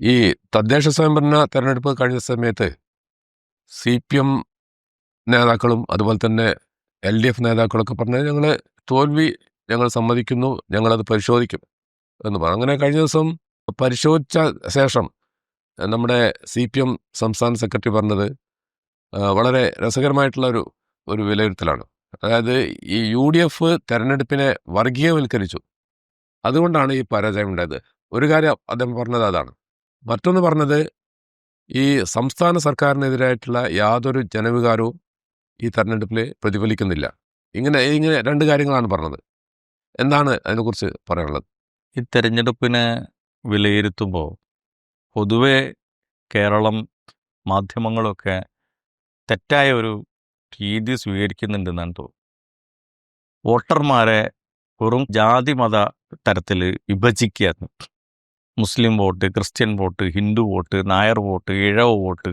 ഈ തദ്ദേശ സ്വയംഭരണ തെരഞ്ഞെടുപ്പ് കഴിഞ്ഞ സമയത്ത് സി പി എം നേതാക്കളും അതുപോലെ തന്നെ എൽ ഡി എഫ് നേതാക്കളൊക്കെ പറഞ്ഞാൽ ഞങ്ങൾ തോൽവി ഞങ്ങൾ സമ്മതിക്കുന്നു ഞങ്ങളത് പരിശോധിക്കും എന്ന് പറഞ്ഞു. അങ്ങനെ കഴിഞ്ഞ ദിവസം പരിശോധിച്ച ശേഷം നമ്മുടെ സി പി എം സംസ്ഥാന സെക്രട്ടറി പറഞ്ഞത് വളരെ രസകരമായിട്ടുള്ള ഒരു ഒരു വിലയിരുത്തലാണ്. അതായത് ഈ യു ഡി എഫ് തെരഞ്ഞെടുപ്പിനെ വർഗീയവൽക്കരിച്ചു. അതുകൊണ്ടാണ് ഈ പരാജയം ഉണ്ടായത്. ഒരു കാര്യം അദ്ദേഹം പറഞ്ഞത് അതാണ്. മറ്റൊന്ന് പറഞ്ഞത് ഈ സംസ്ഥാന സർക്കാരിനെതിരായിട്ടുള്ള യാതൊരു ജനവികാരവും ഈ തെരഞ്ഞെടുപ്പിൽ പ്രതിഫലിക്കുന്നില്ല. ഇങ്ങനെ ഇങ്ങനെ രണ്ട് കാര്യങ്ങളാണ് പറഞ്ഞത്. എന്താണ് അതിനെക്കുറിച്ച് പറയാനുള്ളത്? ഈ തെരഞ്ഞെടുപ്പിനെ വിലയിരുത്തുമ്പോൾ പൊതുവെ കേരളം മാധ്യമങ്ങളൊക്കെ തെറ്റായ ഒരു രീതി സ്വീകരിക്കുന്നുണ്ടെന്നാണ് തോന്നുന്നത്. വോട്ടർമാരെ വെറും ജാതി മത തരത്തിൽ വിഭജിക്കുകയാണ്. Muslim vote Christian vote Hindu vote Nair vote Ezhava vote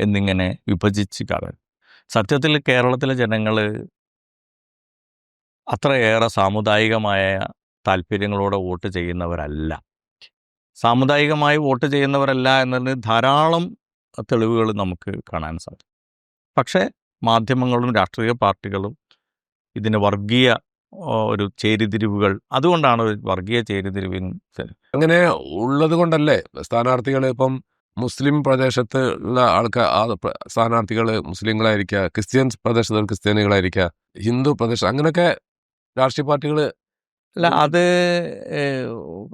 എന്നിങ്ങനെ വിഭജിച്ച് കളയും സത്യത്തിൽ കേരളത്തിലെ ജനങ്ങൾ അത്രയേറെ സാമുദായികമായ താല്പര്യങ്ങളോടെ വോട്ട് ചെയ്യുന്നവരല്ല. സാമുദായികമായി വോട്ട് ചെയ്യുന്നവരല്ല എന്നതിന് ധാരാളം തെളിവുകൾ നമുക്ക് കാണാൻ സാധിക്കും. പക്ഷേ മാധ്യമങ്ങളും രാഷ്ട്രീയ പാർട്ടികളും ഇതിന് വർഗീയ ഒരു ചേരിതിരിവുകൾ. അതുകൊണ്ടാണ് ഒരു വർഗീയ ചേരിതിരിവിന് അങ്ങനെ ഉള്ളത് കൊണ്ടല്ലേ സ്ഥാനാർത്ഥികൾ ഇപ്പം മുസ്ലിം പ്രദേശത്ത് ഉള്ള ആൾക്കാർ സ്ഥാനാർത്ഥികൾ മുസ്ലിങ്ങളായിരിക്കുക ക്രിസ്ത്യൻ പ്രദേശത്ത് ക്രിസ്ത്യാനികളായിരിക്കുക ഹിന്ദു പ്രദേശം അങ്ങനെയൊക്കെ രാഷ്ട്രീയ പാർട്ടികൾ അല്ല അത്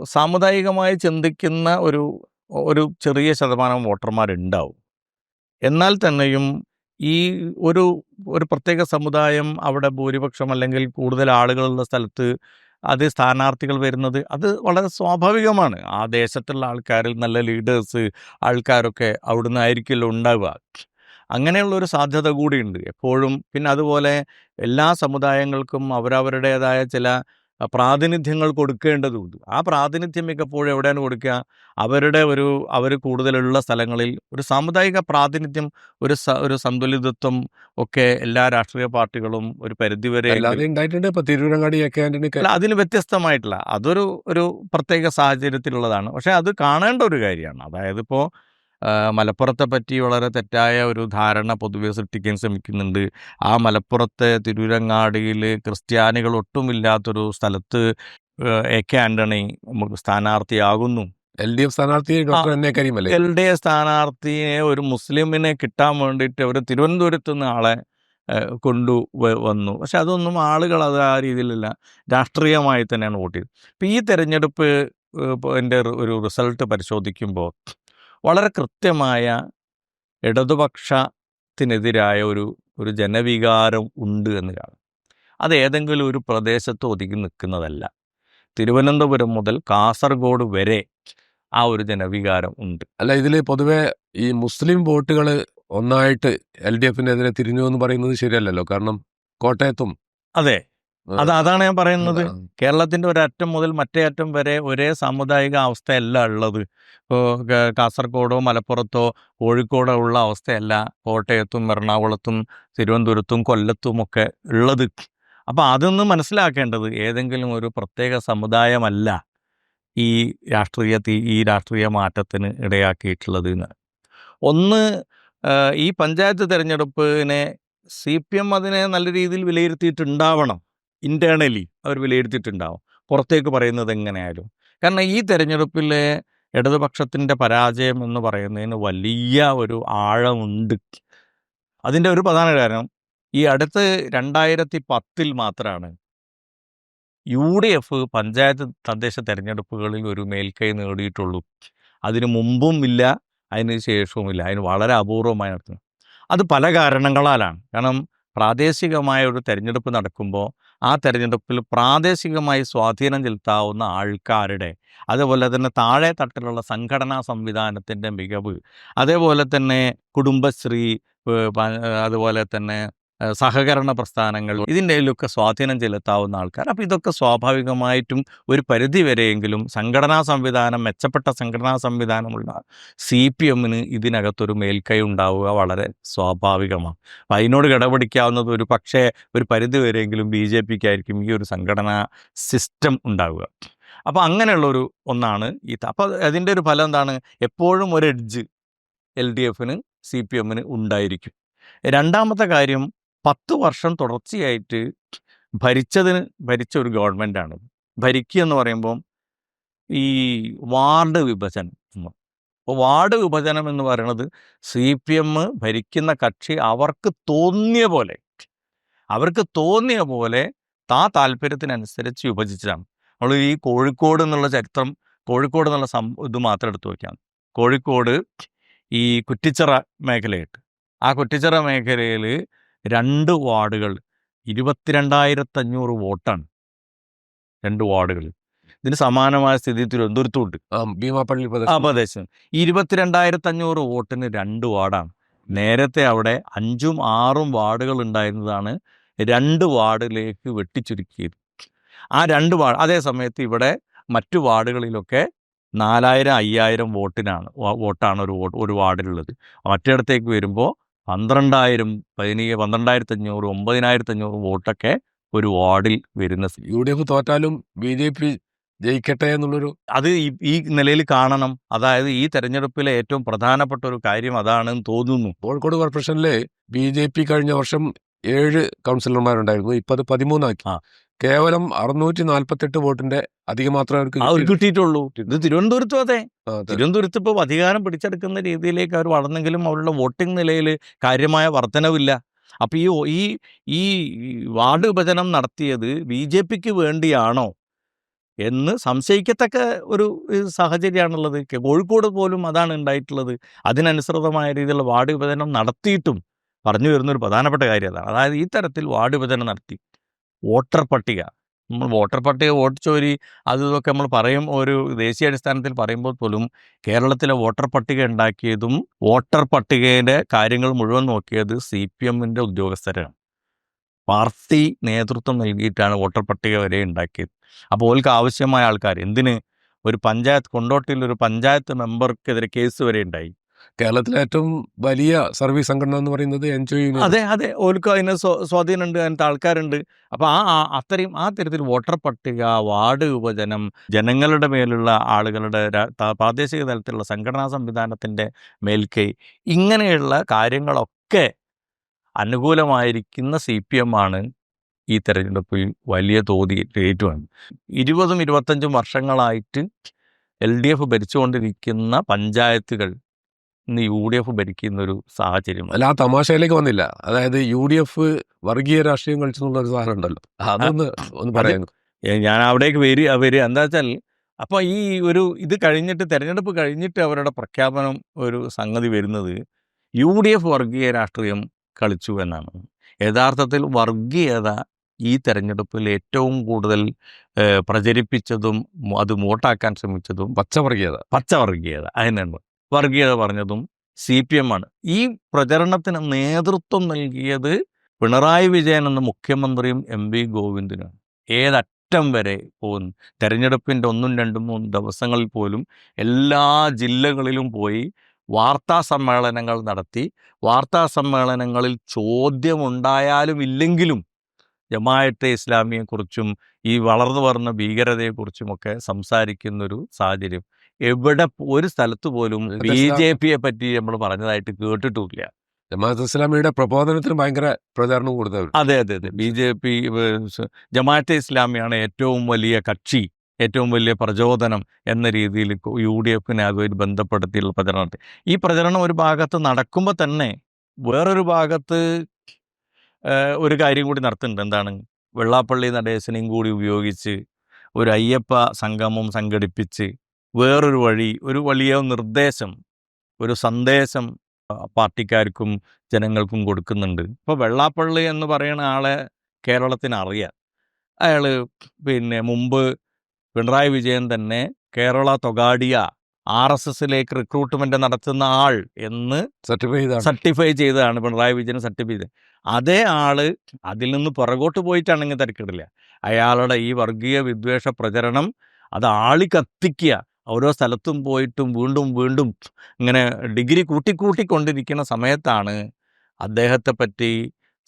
സാമുദായികമായി ചിന്തിക്കുന്ന ഒരു ഒരു ചെറിയ ശതമാനം വോട്ടർമാരുണ്ടാവും. എന്നാൽ തന്നെയും ഈ ഒരു ഒരു പ്രത്യേക സമുദായം അവിടെ ഭൂരിപക്ഷം അല്ലെങ്കിൽ കൂടുതൽ ആളുകളുള്ള സ്ഥലത്ത് അത് സ്ഥാനാർത്ഥികൾ വരുന്നത് അത് വളരെ സ്വാഭാവികമാണ്. ആ ദേശത്തുള്ള ആൾക്കാരിൽ നല്ല ലീഡേഴ്സ് ആൾക്കാരൊക്കെ അവിടുന്ന് ആയിരിക്കുമല്ലോ ഉണ്ടാവുക. അങ്ങനെയുള്ള ഒരു സാധ്യത കൂടിയുണ്ട്. എപ്പോഴും പിന്നെ അതുപോലെ എല്ലാ സമുദായങ്ങൾക്കും അവരവരുടേതായ ചില പ്രാതിനിധ്യങ്ങൾ കൊടുക്കേണ്ടതുണ്ട് ആ പ്രാതിനിധ്യം മിക്കപ്പോഴും എവിടെയാണ് കൊടുക്കുക? അവരുടെ ഒരു അവർ കൂടുതലുള്ള സ്ഥലങ്ങളിൽ ഒരു സാമുദായിക പ്രാതിനിധ്യം ഒരു സ ഒരു സന്തുലിതത്വം ഒക്കെ എല്ലാ രാഷ്ട്രീയ പാർട്ടികളും ഒരു പരിധിവരെ അല്ല അതിന് വ്യത്യസ്തമായിട്ടുള്ള അതൊരു ഒരു പ്രത്യേക സാഹചര്യത്തിലുള്ളതാണ്. പക്ഷേ അത് കാണേണ്ട ഒരു കാര്യമാണ്. അതായത് ഇപ്പോൾ മലപ്പുറത്തെ പറ്റി വളരെ തെറ്റായ ഒരു ധാരണ പൊതുവെ സൃഷ്ടിക്കാൻ ശ്രമിക്കുന്നുണ്ട്. ആ മലപ്പുറത്തെ തിരൂരങ്ങാടിയിൽ ക്രിസ്ത്യാനികൾ ഒട്ടുമില്ലാത്തൊരു സ്ഥലത്ത് എ കെ ആന്റണി നമുക്ക് സ്ഥാനാർത്ഥിയാകുന്നു. എൽ ഡി എഫ് സ്ഥാനാർത്ഥി ഡോക്ടർ എൻ എ കരീം അല്ലേ എൽ ഡി എഫ് സ്ഥാനാർത്ഥിയെ ഒരു മുസ്ലിമിനെ കിട്ടാൻ വേണ്ടിയിട്ട് അവർ തിരുവനന്തപുരത്ത് നിന്ന് ആളെ കൊണ്ടു വന്നു. പക്ഷെ അതൊന്നും ആളുകൾ അത് ആ രീതിയിലല്ല രാഷ്ട്രീയമായി തന്നെയാണ് വോട്ട് ചെയ്തത്. ഇപ്പം ഈ തെരഞ്ഞെടുപ്പ് എന്റെ ഒരു റിസൾട്ട് പരിശോധിക്കുമ്പോൾ വളരെ കൃത്യമായ ഇടതുപക്ഷത്തിനെതിരായ ഒരു ഒരു ജനവികാരം ഉണ്ട് എന്ന് കാണാം അത് ഏതെങ്കിലും ഒരു പ്രദേശത്ത് ഒതുങ്ങി നിൽക്കുന്നതല്ല. തിരുവനന്തപുരം മുതൽ കാസർഗോഡ് വരെ ആ ഒരു ജനവികാരം ഉണ്ട്. അല്ല ഇതിൽ പൊതുവെ ഈ മുസ്ലിം വോട്ടുകൾ ഒന്നായിട്ട് എൽ ഡി എഫിനെതിരെ തിരിഞ്ഞു എന്ന് പറയുന്നത് ശരിയല്ലല്ലോ. കാരണം കോട്ടയത്തും അതെ. അത് അതാണ് ഞാൻ പറയുന്നത്. കേരളത്തിന്റെ ഒരറ്റം മുതൽ മറ്റേ അറ്റം വരെ ഒരേ സാമുദായിക അവസ്ഥയല്ല ഉള്ളത്. ഇപ്പോൾ കാസർഗോഡോ മലപ്പുറത്തോ കോഴിക്കോടോ ഉള്ള അവസ്ഥയല്ല. കോട്ടയത്തും എറണാകുളത്തും തിരുവനന്തപുരത്തും കൊല്ലത്തും ഒക്കെ ഉള്ളത്. അപ്പോൾ അതൊന്ന് മനസ്സിലാക്കേണ്ടത് ഏതെങ്കിലും ഒരു പ്രത്യേക സമുദായമല്ല ഈ രാഷ്ട്രീയ ഈ രാഷ്ട്രീയ മാറ്റത്തിന് ഇടയാക്കിയിട്ടുള്ളത് എന്ന്. ഒന്ന് ഈ പഞ്ചായത്ത് തിരഞ്ഞെടുപ്പിനെ സി പി എം അതിനെ നല്ല രീതിയിൽ വിലയിരുത്തിയിട്ടുണ്ടാവണം. ഇന്റേർണലി അവർ വിലയിരുത്തിയിട്ടുണ്ടാവും. പുറത്തേക്ക് പറയുന്നത് എങ്ങനെയായാലും. കാരണം ഈ തെരഞ്ഞെടുപ്പിലെ ഇടതുപക്ഷത്തിന്റെ പരാജയം എന്ന് പറയുന്നതിന് വലിയ ഒരു ആഴമുണ്ട്. അതിന്റെ ഒരു പ്രധാന കാരണം ഈ അടുത്ത് രണ്ടായിരത്തി പത്തിൽ മാത്രമാണ് യു ഡി എഫ് പഞ്ചായത്ത് തദ്ദേശ തെരഞ്ഞെടുപ്പുകളിൽ ഒരു മേൽക്കൈ നേടിയിട്ടുള്ളൂ. അതിനു മുമ്പും ഇല്ല അതിന് ശേഷവുമില്ല അതിന് വളരെ അപൂർവമായി നടത്തുന്നു അത് പല കാരണങ്ങളാലാണ്. കാരണം പ്രാദേശികമായ ഒരു തെരഞ്ഞെടുപ്പ് നടക്കുമ്പോൾ ആ തെരഞ്ഞെടുപ്പിൽ പ്രാദേശികമായി സ്വാധീനം ചെലുത്താവുന്ന ആൾക്കാരുടെ അതുപോലെ തന്നെ താഴെ തട്ടിലുള്ള സംഘടനാ സംവിധാനത്തിന്റെ മികവ് അതേപോലെ തന്നെ കുടുംബശ്രീ അതുപോലെ തന്നെ സഹകരണ പ്രസ്ഥാനങ്ങൾ ഇതിന്റെയിലൊക്കെ സ്വാധീനം ചെലുത്താവുന്ന ആൾക്കാർ. അപ്പോൾ ഇതൊക്കെ സ്വാഭാവികമായിട്ടും ഒരു പരിധി വരെയെങ്കിലും സംഘടനാ സംവിധാനം മെച്ചപ്പെട്ട സംഘടനാ സംവിധാനമുള്ള സി പി എമ്മിന് ഇതിനകത്തൊരു മേൽക്കൈ ഉണ്ടാവുക വളരെ സ്വാഭാവികമാണ്. അപ്പം അതിനോട് കിടപിടിക്കാവുന്നത് ഒരു പക്ഷേ ഒരു പരിധി വരെയെങ്കിലും ബി ജെ പിക്കായിരിക്കും ഈ ഒരു സംഘടനാ സിസ്റ്റം ഉണ്ടാവുക. അപ്പോൾ അങ്ങനെയുള്ളൊരു ഒന്നാണ് ഈ അപ്പോൾ അതിന്റെ ഒരു ഫലം എന്താണ്? എപ്പോഴും ഒരു എഡ്ജ് എൽ ഡി എഫിന് സി പി എമ്മിന് ഉണ്ടായിരിക്കും. രണ്ടാമത്തെ കാര്യം പത്ത് വർഷം തുടർച്ചയായിട്ട് ഭരിച്ചതിന് ഭരിച്ച ഒരു ഗവൺമെന്റാണ് ഭരിക്കുക എന്ന് പറയുമ്പം ഈ വാർഡ് വിഭജനം അപ്പോൾ വാർഡ് വിഭജനം എന്ന് പറയുന്നത് സി പി എം ഭരിക്കുന്ന കക്ഷി അവർക്ക് തോന്നിയ പോലെ അവർക്ക് തോന്നിയ പോലെ താ താല്പര്യത്തിനനുസരിച്ച് വിഭജിച്ചതാണ്. നമ്മൾ ഈ കോഴിക്കോട് എന്നുള്ള ചരിത്രം കോഴിക്കോട് എന്നുള്ള സം ഇത് മാത്രം എടുത്തു വയ്ക്കാം കോഴിക്കോട് ഈ കുറ്റിച്ചിറ മേഖലയായിട്ട്. ആ കുറ്റിച്ചിറ മേഖലയിൽ രണ്ട് വാർഡുകൾ. ഇരുപത്തിരണ്ടായിരത്തഞ്ഞൂറ് വോട്ടാണ്. രണ്ട് വാർഡുകൾ. ഇതിന് സമാനമായ സ്ഥിതി തിരുവനന്തപുരത്തും ഉണ്ട് ഭീമാപള്ളി ഭീമാപ്പള്ളി ആ പ്രദേശം. പ്രദേശം ഇരുപത്തിരണ്ടായിരത്തി അഞ്ഞൂറ് വോട്ടിന് രണ്ട് വാർഡാണ്. നേരത്തെ അവിടെ അഞ്ചും ആറും വാർഡുകൾ ഉണ്ടായിരുന്നതാണ് രണ്ട് വാർഡിലേക്ക് വെട്ടിച്ചുരുക്കിയത്. ആ രണ്ട് വാർഡ് അതേ സമയത്ത് ഇവിടെ മറ്റു വാർഡുകളിലൊക്കെ നാലായിരം അയ്യായിരം വോട്ടിനാണ് വോട്ടാണ് ഒരു വോട്ട് ഒരു വാർഡിലുള്ളത്. മറ്റിടത്തേക്ക് വരുമ്പോൾ പന്ത്രണ്ടായിരം പതിനീ പന്ത്രണ്ടായിരത്തി അഞ്ഞൂറ് ഒമ്പതിനായിരത്തി അഞ്ഞൂറ് വോട്ടൊക്കെ ഒരു വാർഡിൽ വരുന്ന യു ഡി എഫ് തോറ്റാലും ബി ജെ പി ജയിക്കട്ടെ എന്നുള്ളൊരു അത് ഈ നിലയിൽ കാണണം. അതായത് ഈ തെരഞ്ഞെടുപ്പിലെ ഏറ്റവും പ്രധാനപ്പെട്ട ഒരു കാര്യം അതാണെന്ന് തോന്നുന്നു. കോഴിക്കോട് കോർപ്പറേഷനിലെ ബി ജെ പി കഴിഞ്ഞ വർഷം ഏഴ് കൗൺസിലർമാരുണ്ടായിരുന്നു. ഇപ്പം അത് പതിമൂന്നാക്കി. ആ. കേവലം അറുന്നൂറ്റി നാല്പത്തെട്ട് വോട്ടിന്റെ അധികം മാത്രമേ അവർക്ക്. കിട്ടിയിട്ടുള്ളൂ. ഇത് തിരുവനന്തപുരത്തും അതെ. തിരുവനന്തപുരത്ത് ഇപ്പോൾ അധികാരം പിടിച്ചെടുക്കുന്ന രീതിയിലേക്ക് അവർ വളർന്നെങ്കിലും അവരുടെ വോട്ടിംഗ് നിലയിൽ കാര്യമായ വർധനവില്ല. അപ്പോൾ ഈ ഈ ഈ വാർഡ് വിഭജനം നടത്തിയത് ബി ജെ പിക്ക് വേണ്ടിയാണോ എന്ന് സംശയിക്കത്തക്ക ഒരു സാഹചര്യമാണുള്ളത്. കോഴിക്കോട് പോലും അതാണ് ഉണ്ടായിട്ടുള്ളത്. അതിനനുസൃതമായ രീതിയിലുള്ള വാർഡ് വിഭജനം നടത്തിയിട്ടും പറഞ്ഞു വരുന്നൊരു പ്രധാനപ്പെട്ട കാര്യം അതാണ്. അതായത് ഈ തരത്തിൽ വാർഡ് വിഭജനം നടത്തി. വോട്ടർ പട്ടിക. നമ്മൾ വോട്ടർ പട്ടിക വോട്ട് ചോരി അത് ഇതൊക്കെ നമ്മൾ പറയും ഒരു ദേശീയ അടിസ്ഥാനത്തിൽ പറയുമ്പോൾ പോലും കേരളത്തിലെ വോട്ടർ പട്ടിക ഉണ്ടാക്കിയതും വോട്ടർ പട്ടികയുടെ കാര്യങ്ങൾ മുഴുവൻ നോക്കിയത് സി പി എമ്മിന്റെ ഉദ്യോഗസ്ഥരാണ്. പാർട്ടി നേതൃത്വം നൽകിയിട്ടാണ് വോട്ടർ പട്ടിക വരെ ഉണ്ടാക്കിയത്. അപ്പോൾ ഓൽക്ക് ആവശ്യമായ ആൾക്കാർ എന്തിന്? ഒരു പഞ്ചായത്ത് കൊണ്ടോട്ടിയിൽ ഒരു പഞ്ചായത്ത് മെമ്പർക്കെതിരെ കേസ് വരെ ഉണ്ടായി. കേരളത്തിലെ ഏറ്റവും വലിയ സർവീസ് സംഘടന എന്ന് പറയുന്നത് എൻ ജി ഒ അതെ അതെ. ഓൽക്ക് അതിന് സ്വാ- സ്വാധീനമുണ്ട് അതിനകത്ത് ആൾക്കാരുണ്ട്. അപ്പോൾ ആ അത്രയും ആ തരത്തിൽ വോട്ടർ പട്ടിക വാർഡ് വിഭജനം ജനങ്ങളുടെ മേലുള്ള ആളുകളുടെ പ്രാദേശിക തലത്തിലുള്ള സംഘടനാ സംവിധാനത്തിന്റെ മേൽക്കൈ ഇങ്ങനെയുള്ള കാര്യങ്ങളൊക്കെ അനുകൂലമായിരിക്കുന്ന സി പി എം ആണ് ഈ തെരഞ്ഞെടുപ്പിൽ വലിയ തോതിൽ ഏറ്റുവാണ് ഇരുപതും ഇരുപത്തഞ്ചും വർഷങ്ങളായിട്ട് എൽ ഡി എഫ് ഭരിച്ചുകൊണ്ടിരിക്കുന്ന പഞ്ചായത്തുകൾ ഇന്ന് യു ഡി എഫ് ഭരിക്കുന്ന ഒരു സാഹചര്യം അല്ല ആ തമാശയിലേക്ക് വന്നില്ല. അതായത് യു ഡി എഫ് വർഗീയ രാഷ്ട്രീയം കളിച്ചെന്നുള്ള ഒരു സാധനം ഉണ്ടല്ലോ അതൊന്ന് ഒന്ന് പറയാൻ ഞാൻ അവിടേക്ക് വരിക വരിക എന്താ വെച്ചാൽ അപ്പോൾ ഈ ഒരു ഇത് കഴിഞ്ഞിട്ട് തെരഞ്ഞെടുപ്പ് കഴിഞ്ഞിട്ട് അവരുടെ പ്രഖ്യാപനം ഒരു സംഗതി വരുന്നത് യു ഡി എഫ് വർഗീയ രാഷ്ട്രീയം കളിച്ചു എന്നാണ്. യഥാർത്ഥത്തിൽ വർഗീയത ഈ തെരഞ്ഞെടുപ്പിൽ ഏറ്റവും കൂടുതൽ പ്രചരിപ്പിച്ചതും അത് വോട്ടാക്കാൻ ശ്രമിച്ചതും പച്ചവർഗീയത. പച്ചവർഗീയത. പച്ച അതിനാണ് വർഗീയത പറഞ്ഞതും സി പി എം ആണ് ഈ പ്രചരണത്തിന് നേതൃത്വം നൽകിയത് പിണറായി വിജയൻ എന്ന മുഖ്യമന്ത്രിയും എം വി ഗോവിന്ദനാണ് ഏതറ്റം വരെ പോകുന്നു? തെരഞ്ഞെടുപ്പിന്റെ ഒന്നും രണ്ടും മൂന്നും ദിവസങ്ങളിൽ പോലും എല്ലാ ജില്ലകളിലും പോയി വാർത്താ സമ്മേളനങ്ങൾ നടത്തി. വാർത്താ സമ്മേളനങ്ങളിൽ ചോദ്യമുണ്ടായാലും ഇല്ലെങ്കിലും ജമായത്തെ ഇസ്ലാമിയെക്കുറിച്ചും ഈ വളർന്നു വരുന്ന ഭീകരതയെക്കുറിച്ചുമൊക്കെ സംസാരിക്കുന്നൊരു സാഹചര്യം എവിടെ ഒരു സ്ഥലത്ത് പോലും ബി ജെ പിയെ പറ്റി നമ്മൾ പറഞ്ഞതായിട്ട് കേട്ടിട്ടില്ല. ജമാഅത്ത് ഇസ്ലാമിയുടെ പ്രബോധനത്തിന് ഭയങ്കര പ്രചാരണം കൊടുത്തവർ അതെ അതെ അതെ. ബി ജെ പി ജമാഅത്തെ ഇസ്ലാമിയാണ് ഏറ്റവും വലിയ കക്ഷി ഏറ്റവും വലിയ പ്രചോദനം എന്ന രീതിയിൽ യു ഡി എഫിനെ അതുമായിട്ട് ബന്ധപ്പെടുത്തിയുള്ള പ്രചരണം ഈ പ്രചരണം ഒരു ഭാഗത്ത് നടക്കുമ്പോൾ തന്നെ വേറൊരു ഭാഗത്ത് ഒരു കാര്യം കൂടി നടത്തുന്നുണ്ട്. എന്താണ്? വെള്ളാപ്പള്ളി നടേശനെയും കൂടി ഉപയോഗിച്ച് ഒരു അയ്യപ്പ സംഗമം സംഘടിപ്പിച്ച് വേറൊരു വഴി ഒരു വലിയ നിർദ്ദേശം ഒരു സന്ദേശം പാർട്ടിക്കാർക്കും ജനങ്ങൾക്കും കൊടുക്കുന്നുണ്ട്. ഇപ്പോൾ വെള്ളാപ്പള്ളി എന്ന് പറയുന്ന ആളെ കേരളത്തിന് അറിയാം. അയാൾ പിന്നെ മുമ്പ് പിണറായി വിജയൻ തന്നെ കേരള തൊഗാഡിയ ആർ എസ് എസിലേക്ക് റിക്രൂട്ട്മെന്റ് നടത്തുന്ന ആൾ എന്ന് സർട്ടിഫൈ സർട്ടിഫൈ ചെയ്തതാണ് പിണറായി വിജയൻ സർട്ടിഫൈ ചെയ്ത് അതേ ആൾ അതിൽ നിന്ന് പുറകോട്ട് പോയിട്ടാണെങ്കിൽ തിരക്കിടില്ല അയാളുടെ ഈ വർഗീയ വിദ്വേഷ പ്രചരണം അത് ആളി കത്തിക്കുക ഓരോ സ്ഥലത്തും പോയിട്ടും വീണ്ടും വീണ്ടും ഇങ്ങനെ ഡിഗ്രി കൂട്ടിക്കൂട്ടിക്കൊണ്ടിരിക്കുന്ന സമയത്താണ് അദ്ദേഹത്തെ പറ്റി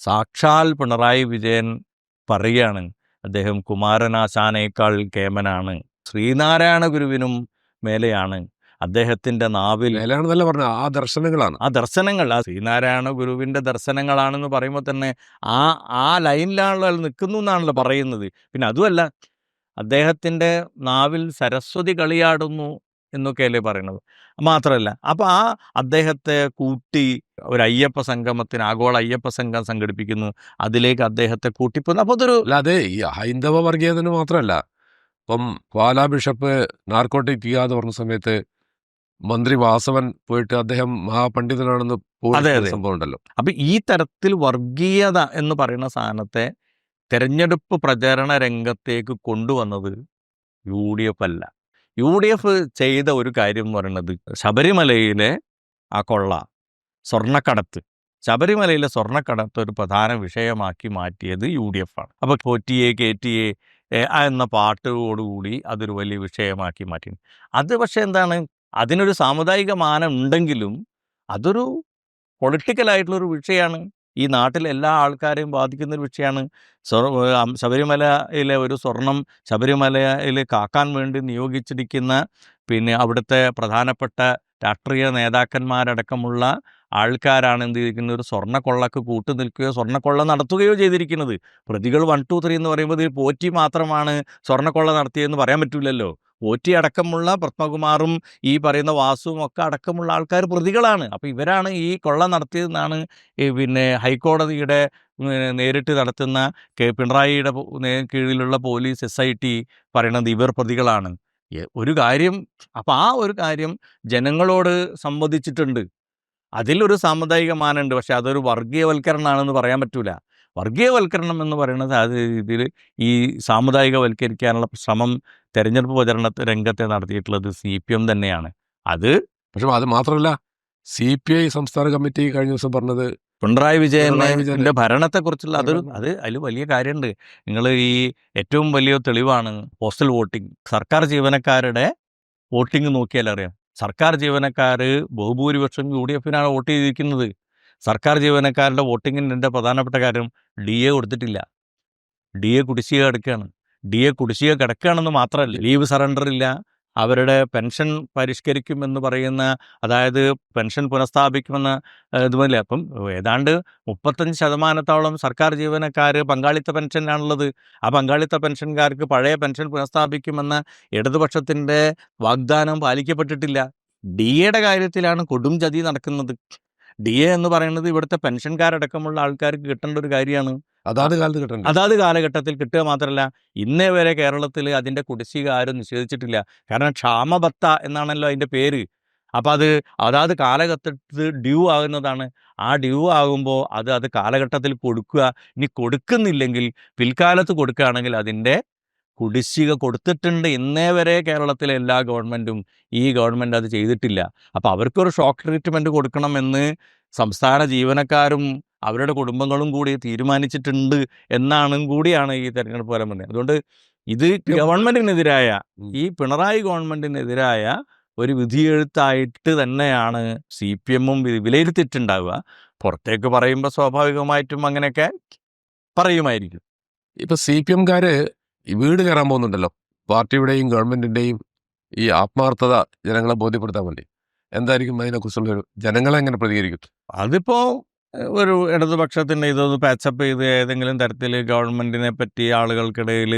സാക്ഷാൽ പിണറായി വിജയൻ പറയുകയാണ്. അദ്ദേഹം കുമാരനാശാനേക്കാൾ കേമനാണ്. ശ്രീനാരായണ ഗുരുവിനും മേലെയാണ്. അദ്ദേഹത്തിന്റെ നാവിൽ മേലാണെന്നല്ല പറഞ്ഞ ആ ദർശനങ്ങളാണ്. ആ ദർശനങ്ങൾ ആ ശ്രീനാരായണ ഗുരുവിന്റെ ദർശനങ്ങളാണെന്ന് പറയുമ്പോൾ തന്നെ ആ ആ ലൈനിലാണല്ലോ നിൽക്കുന്നു എന്നാണല്ലോ പറയുന്നത്. പിന്നെ അതുമല്ല അദ്ദേഹത്തിന്റെ നാവിൽ സരസ്വതി കളിയാടുന്നു എന്നൊക്കെയല്ലേ പറയുന്നത്. മാത്രമല്ല അപ്പോൾ ആ അദ്ദേഹത്തെ കൂട്ടി ഒരു അയ്യപ്പ സംഗമത്തിന് ആഗോള അയ്യപ്പ സംഘം സംഘടിപ്പിക്കുന്നു അതിലേക്ക് അദ്ദേഹത്തെ കൂട്ടിപ്പോകുന്നു അപ്പോൾ അതൊരു അല്ലാതെ ഈ ഹൈന്ദവ വർഗീയതന് മാത്രമല്ല. ഇപ്പം പാലാ ബിഷപ്പ് നാർക്കോട്ടിക് എന്ന് പറഞ്ഞ സമയത്ത് മന്ത്രി വാസവൻ പോയിട്ട് അദ്ദേഹം മഹാപണ്ഡിതനാണെന്ന്. സംഭവം ഉണ്ടല്ലോ. അപ്പം ഈ തരത്തിൽ വർഗീയത എന്ന് പറയുന്ന സാധനത്തെ തെരഞ്ഞെടുപ്പ് പ്രചരണ രംഗത്തേക്ക് കൊണ്ടുവന്നത് യു ഡി എഫ് അല്ല. യു ഡി എഫ് ചെയ്ത ഒരു കാര്യം എന്ന് പറയുന്നത് ശബരിമലയിലെ ആ കൊള്ള സ്വർണക്കടത്ത്. ശബരിമലയിലെ സ്വർണക്കടത്ത് ഒരു പ്രധാന വിഷയമാക്കി മാറ്റിയത് യു ഡി എഫ് ആണ് അപ്പോൾ പോറ്റിയെ കയറ്റിയെ എന്ന പാട്ടോടുകൂടി അതൊരു വലിയ വിഷയമാക്കി മാറ്റി. അത് പക്ഷേ എന്താണ്? അതിനൊരു സാമുദായിക മാനം ഉണ്ടെങ്കിലും അതൊരു പൊളിറ്റിക്കലായിട്ടുള്ളൊരു വിഷയമാണ്. ഈ നാട്ടിലെ എല്ലാ ആൾക്കാരെയും ബാധിക്കുന്ന ഒരു വിഷയമാണ് ശബരിമലയിലെ ഒരു സ്വർണം ശബരിമലയിൽ കാക്കാൻ വേണ്ടി നിയോഗിച്ചിരിക്കുന്ന പിന്നെ അവിടുത്തെ പ്രധാനപ്പെട്ട രാഷ്ട്രീയ നേതാക്കന്മാരടക്കമുള്ള ആൾക്കാരാണ് എന്ത് ചെയ്തിരിക്കുന്നത്? ഒരു സ്വർണക്കൊള്ളക്ക് കൂട്ടു നിൽക്കുകയോ സ്വർണക്കൊള്ള നടത്തുകയോ ചെയ്തിരിക്കുന്നത്. പ്രതികൾ വൺ ടു ത്രീ എന്ന് പറയുമ്പോൾ ഇതിൽ പോറ്റി മാത്രമാണ് സ്വർണക്കൊള്ള നടത്തിയതെന്ന് പറയാൻ പറ്റില്ലല്ലോ പോറ്റി അടക്കമുള്ള പത്മകുമാറും ഈ പറയുന്ന വാസുവും ഒക്കെ അടക്കമുള്ള ആൾക്കാർ പ്രതികളാണ്. അപ്പോൾ ഇവരാണ് ഈ കൊള്ള നടത്തിയതെന്നാണ് പിന്നെ ഹൈക്കോടതിയുടെ നേരിട്ട് നടത്തുന്ന കെ പിണറായിയുടെ കീഴിലുള്ള പോലീസ് എസ് ഐ ടി പറയണത് ഇവർ പ്രതികളാണ്. ഒരു കാര്യം അപ്പം ആ ഒരു കാര്യം ജനങ്ങളോട് സംവദിച്ചിട്ടുണ്ട്. അതിലൊരു സാമുദായിക മാനമുണ്ട്. പക്ഷെ അതൊരു വർഗീയവൽക്കരണമാണെന്ന് പറയാൻ പറ്റൂല. വർഗീയവൽക്കരണം എന്ന് പറയുന്നത് ആ രീതിയിൽ ഈ സാമുദായികവൽക്കരിക്കാനുള്ള ശ്രമം തെരഞ്ഞെടുപ്പ് പ്രചരണ രംഗത്തെ നടത്തിയിട്ടുള്ളത് സി പി എം തന്നെയാണ്. അത് പക്ഷെ അത് മാത്രമല്ല സി പി ഐ സംസ്ഥാന കമ്മിറ്റി കഴിഞ്ഞ ദിവസം പറഞ്ഞത് പിണറായി വിജയന്റെ ഭരണത്തെക്കുറിച്ചുള്ള അതൊരു അത് അതിൽ വലിയ കാര്യമുണ്ട് നിങ്ങൾ ഈ ഏറ്റവും വലിയ തെളിവാണ് പോസ്റ്റൽ വോട്ടിംഗ്. സർക്കാർ ജീവനക്കാരുടെ വോട്ടിംഗ് നോക്കിയാൽ അറിയാം സർക്കാർ ജീവനക്കാർ ബഹുഭൂരിപക്ഷം യു ഡി എഫിനാണ് വോട്ട് ചെയ്തിരിക്കുന്നത്. സർക്കാർ ജീവനക്കാരുടെ വോട്ടിങ്ങിന്റെ പ്രധാനപ്പെട്ട കാര്യം ഡി എ കൊടുത്തിട്ടില്ല. ഡി എ കുടിശ്ശിക കിടക്കുകയാണ് ഡി എ കുടിശ്ശിക കിടക്കുകയാണെന്ന് മാത്രമല്ല ലീവ് സറണ്ടർ ഇല്ല. അവരുടെ പെൻഷൻ പരിഷ്കരിക്കുമെന്ന് പറയുന്ന അതായത് പെൻഷൻ പുനഃസ്ഥാപിക്കുമെന്ന് ഇതുപോലെ. അപ്പം ഏതാണ്ട് മുപ്പത്തഞ്ച് ശതമാനത്തോളം സർക്കാർ ജീവനക്കാർ പങ്കാളിത്ത പെൻഷനാണുള്ളത്. ആ പങ്കാളിത്ത പെൻഷൻകാർക്ക് പഴയ പെൻഷൻ പുനഃസ്ഥാപിക്കുമെന്ന ഇടതുപക്ഷത്തിന്റെ വാഗ്ദാനം പാലിക്കപ്പെട്ടിട്ടില്ല. ഡി എയുടെ കാര്യത്തിലാണ് കൊടും ചതി നടക്കുന്നത്. ഡി എ എന്ന് പറയുന്നത് ഇവിടുത്തെ പെൻഷൻകാരടക്കമുള്ള ആൾക്കാർക്ക് കിട്ടേണ്ട ഒരു കാര്യമാണ്. അതാത് കാലത്ത് കിട്ടണം അതാത് കാലഘട്ടത്തിൽ കിട്ടുക മാത്രമല്ല ഇന്നേ വരെ കേരളത്തിൽ അതിന്റെ കുടിശ്ശിക ആരും നിഷേധിച്ചിട്ടില്ല. കാരണം ക്ഷാമബത്ത എന്നാണല്ലോ അതിന്റെ പേര്. അപ്പോൾ അത് അതാത് കാലഘട്ടത്തിൽ ഡ്യൂ ആകുന്നതാണ്. ആ ഡ്യൂ ആകുമ്പോൾ അത് അത് കാലഘട്ടത്തിൽ കൊടുക്കുക. ഇനി കൊടുക്കുന്നില്ലെങ്കിൽ പിൽക്കാലത്ത് കൊടുക്കുകയാണെങ്കിൽ അതിന്റെ കുടിശ്ശിക കൊടുത്തിട്ടുണ്ട് ഇന്നേ വരെ കേരളത്തിലെ എല്ലാ ഗവൺമെന്റും ഈ ഗവൺമെന്റ് അത് ചെയ്തിട്ടില്ല. അപ്പോൾ അവർക്കൊരു ഷോക്ക് ട്രീറ്റ്മെന്റ് കൊടുക്കണമെന്ന് സംസ്ഥാന ജീവനക്കാരും അവരുടെ കുടുംബങ്ങളും കൂടി തീരുമാനിച്ചിട്ടുണ്ട് എന്നാണ് കൂടിയാണ് ഈ തെരഞ്ഞെടുപ്പ് ഫലം പറഞ്ഞത് അതുകൊണ്ട് ഇത് ഗവൺമെന്റിനെതിരായ ഈ പിണറായി ഗവൺമെന്റിനെതിരായ ഒരു വിധിയെഴുത്തായിട്ട് തന്നെയാണ് സി പി എമ്മും വിലയിരുത്തിയിട്ടുണ്ടാവുക. പുറത്തേക്ക് പറയുമ്പോൾ സ്വാഭാവികമായിട്ടും അങ്ങനെയൊക്കെ പറയുമായിരിക്കും. ഇപ്പൊ സി പി എംകാര് ഈ വീട് കയറാൻ പോകുന്നുണ്ടല്ലോ. പാർട്ടിയുടെയും ഗവൺമെന്റിന്റെയും ഈ ആത്മാർത്ഥത ജനങ്ങളെ ബോധ്യപ്പെടുത്താൻ വേണ്ടി. എന്തായിരിക്കും അതിനെക്കുറിച്ചുള്ളൊരു ജനങ്ങളെ എങ്ങനെ പ്രതികരിക്കും അതിപ്പോ ഒരു ഇടതുപക്ഷത്തിന്റെ ഇതൊന്ന് പാച്ചപ്പ് ചെയ്ത് ഏതെങ്കിലും തരത്തിൽ ഗവൺമെന്റിനെ പറ്റി ആളുകൾക്കിടയിൽ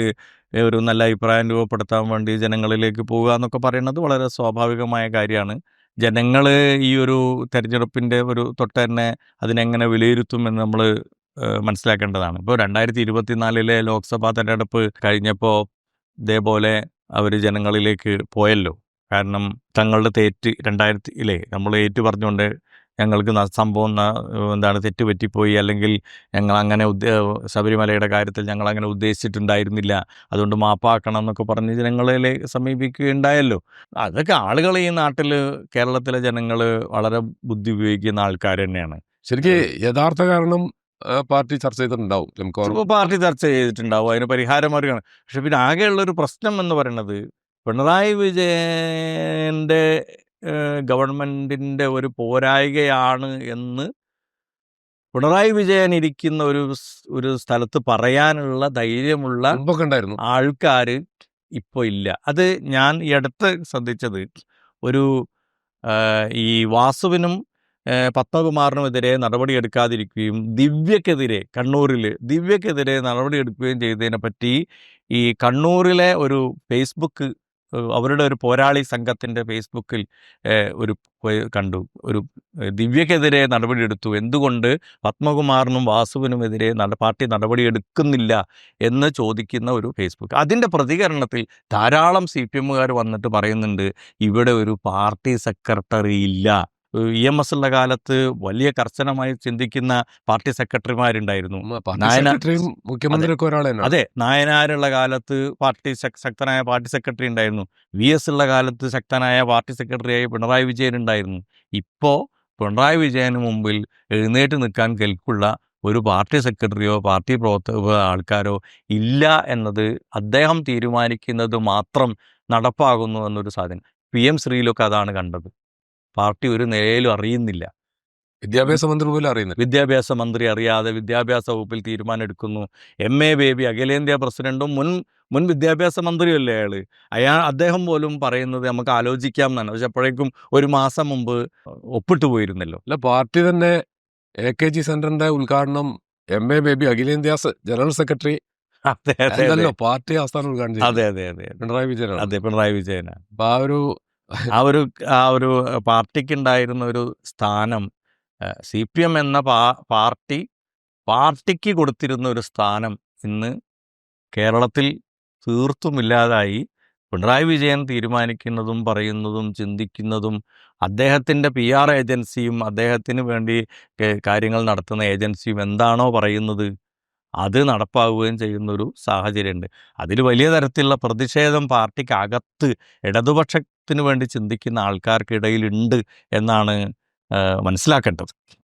ഒരു നല്ല അഭിപ്രായം രൂപപ്പെടുത്താൻ വേണ്ടി ജനങ്ങളിലേക്ക് പോവുക എന്നൊക്കെ പറയുന്നത് വളരെ സ്വാഭാവികമായ കാര്യമാണ്. ജനങ്ങൾ ഈ ഒരു തെരഞ്ഞെടുപ്പിന്റെ ഒരു തൊട്ട് തന്നെ അതിനെങ്ങനെ വിലയിരുത്തുമെന്ന് നമ്മൾ മനസ്സിലാക്കേണ്ടതാണ്. ഇപ്പോൾ രണ്ടായിരത്തി ഇരുപത്തിനാലിലെ ലോക്സഭാ തെരഞ്ഞെടുപ്പ് കഴിഞ്ഞപ്പോൾ ഇതേപോലെ അവർ ജനങ്ങളിലേക്ക് പോയല്ലോ. കാരണം തങ്ങളുടെ തെറ്റ് രണ്ടായിരത്തി ഇല്ലേ നമ്മൾ ഏറ്റു പറഞ്ഞുകൊണ്ട് ഞങ്ങൾക്ക് സംഭവം എന്താണ് തെറ്റ് പറ്റിപ്പോയി അല്ലെങ്കിൽ ഞങ്ങൾ അങ്ങനെ ശബരിമലയുടെ കാര്യത്തിൽ ഞങ്ങൾ അങ്ങനെ ഉദ്ദേശിച്ചിട്ടുണ്ടായിരുന്നില്ല. അതുകൊണ്ട് മാപ്പാക്കണം എന്നൊക്കെ പറഞ്ഞ് ജനങ്ങളെ സമീപിക്കുകയുണ്ടായല്ലോ. അതൊക്കെ ആളുകൾ ഈ നാട്ടിൽ കേരളത്തിലെ ജനങ്ങൾ വളരെ ബുദ്ധി ഉപയോഗിക്കുന്ന ആൾക്കാർ തന്നെയാണ്. ശരിക്കും യഥാർത്ഥ കാരണം പാർട്ടി ചർച്ച ചെയ്തിട്ടുണ്ടാവും. ഇപ്പോൾ പാർട്ടി ചർച്ച ചെയ്തിട്ടുണ്ടാവും. അതിന് പരിഹാരം അറിയണം. പക്ഷെ പിന്നെ ആകെയുള്ളൊരു പ്രശ്നം എന്ന് പറയുന്നത് പിണറായി വിജയന്റെ ഗവൺമെന്റിന്റെ ഒരു പോരായികയാണ് എന്ന് പിണറായി വിജയൻ ഇരിക്കുന്ന ഒരു ഒരു സ്ഥലത്ത് പറയാനുള്ള ധൈര്യമുള്ള ആൾക്കാർ ഇപ്പോൾ ഇല്ല. അത് ഞാൻ ഈ അടുത്ത് ശ്രദ്ധിച്ചത് ഒരു ഈ വാസുവിനും പത്മകുമാറിനുമെതിരെ നടപടിയെടുക്കാതിരിക്കുകയും ദിവ്യക്കെതിരെ കണ്ണൂരിൽ ദിവ്യക്കെതിരെ നടപടിയെടുക്കുകയും ചെയ്തതിനെ പറ്റി ഈ കണ്ണൂരിലെ ഒരു ഫേസ്ബുക്ക് അവരുടെ ഒരു പോരാളി സംഘത്തിന്റെ ഫേസ്ബുക്കിൽ ഒരു കണ്ടു. ഒരു ദിവ്യക്കെതിരെ നടപടിയെടുത്തു. എന്തുകൊണ്ട് പത്മകുമാറിനും വാസുവിനുമെതിരെ പാർട്ടി നടപടിയെടുക്കുന്നില്ല എന്ന് ചോദിക്കുന്ന ഒരു ഫേസ്ബുക്ക്. അതിന്റെ പ്രതികരണത്തിൽ ധാരാളം സി പി എമ്മുകാർ വന്നിട്ട് പറയുന്നുണ്ട് ഇവിടെ ഒരു പാർട്ടി സെക്രട്ടറി ഇല്ല. ഇ എം എസ് ഉള്ള കാലത്ത് വലിയ കർശനമായി ചിന്തിക്കുന്ന പാർട്ടി സെക്രട്ടറിമാരുണ്ടായിരുന്നു. മുഖ്യമന്ത്രി അതെ നായനാരുള്ള കാലത്ത് പാർട്ടി ശക്- ശക്തനായ പാർട്ടി സെക്രട്ടറി ഉണ്ടായിരുന്നു വി എസ് ഉള്ള കാലത്ത് ശക്തനായ പാർട്ടി സെക്രട്ടറിയായി പിണറായി വിജയൻ ഉണ്ടായിരുന്നു. ഇപ്പോൾ പിണറായി വിജയന് മുമ്പിൽ എഴുന്നേറ്റ് നിൽക്കാൻ കെൽക്കുള്ള ഒരു പാർട്ടി സെക്രട്ടറിയോ പാർട്ടി പ്രവർത്തക ആൾക്കാരോ ഇല്ല എന്നത് അദ്ദേഹം തീരുമാനിക്കുന്നത് മാത്രം നടപ്പാകുന്നു എന്നൊരു സാധനം. പി എം ശ്രീയിലൊക്കെ അതാണ് കണ്ടത്. പാർട്ടി ഒരു നിലയിലും അറിയുന്നില്ല. വിദ്യാഭ്യാസ മന്ത്രി പോലും അറിയുന്നില്ല. വിദ്യാഭ്യാസ മന്ത്രി അറിയാതെ വിദ്യാഭ്യാസ വകുപ്പിൽ തീരുമാനമെടുക്കുന്നു എം. എ. ബേബി അഖിലേന്ത്യാ പ്രസിഡന്റും മുൻ മുൻ വിദ്യാഭ്യാസ മന്ത്രിയല്ലേ അയാൾ അയാൾ അദ്ദേഹം പോലും പറയുന്നത് നമുക്ക് ആലോചിക്കാം എന്നാണ്. പക്ഷെ അപ്പോഴേക്കും ഒരു മാസം മുമ്പ് ഒപ്പിട്ടു പോയിരുന്നല്ലോ. അല്ല പാർട്ടി തന്നെ എ കെ ജി സെന്ററിന്റെ ഉദ്ഘാടനം എം. എ. ബേബി അഖിലേന്ത്യാ ജനറൽ സെക്രട്ടറി പാർട്ടി ആസ്ഥാനം ഉദ്ഘാടനം. അതെ അതെ അതെ. പിണറായി വിജയനാണ്. അതെ പിണറായി വിജയനാണ്. അപ്പൊ ആ ഒരു ആ ഒരു ആ ഒരു പാർട്ടിക്ക് ഉണ്ടായിരുന്ന ഒരു സ്ഥാനം സി പി എം എന്ന പാ പാർട്ടി പാർട്ടിക്ക് കൊടുത്തിരുന്ന ഒരു സ്ഥാനം ഇന്ന് കേരളത്തിൽ തീർത്തും ഇല്ലാതായി പിണറായി വിജയൻ തീരുമാനിക്കുന്നതും പറയുന്നതും ചിന്തിക്കുന്നതും അദ്ദേഹത്തിന്റെ പി ആർ ഏജൻസിയും അദ്ദേഹത്തിന് വേണ്ടി കാര്യങ്ങൾ നടത്തുന്ന ഏജൻസിയും എന്താണോ പറയുന്നത് അത് നടപ്പാവുകയും ചെയ്യുന്നൊരു സാഹചര്യമുണ്ട്. അതിൽ വലിയ തരത്തിലുള്ള പ്രതിഷേധം പാർട്ടിക്കകത്ത് ഇടതുപക്ഷത്തിന് വേണ്ടി ചിന്തിക്കുന്ന ആൾക്കാർക്കിടയിലുണ്ട് എന്നാണ് മനസ്സിലാക്കേണ്ടത്.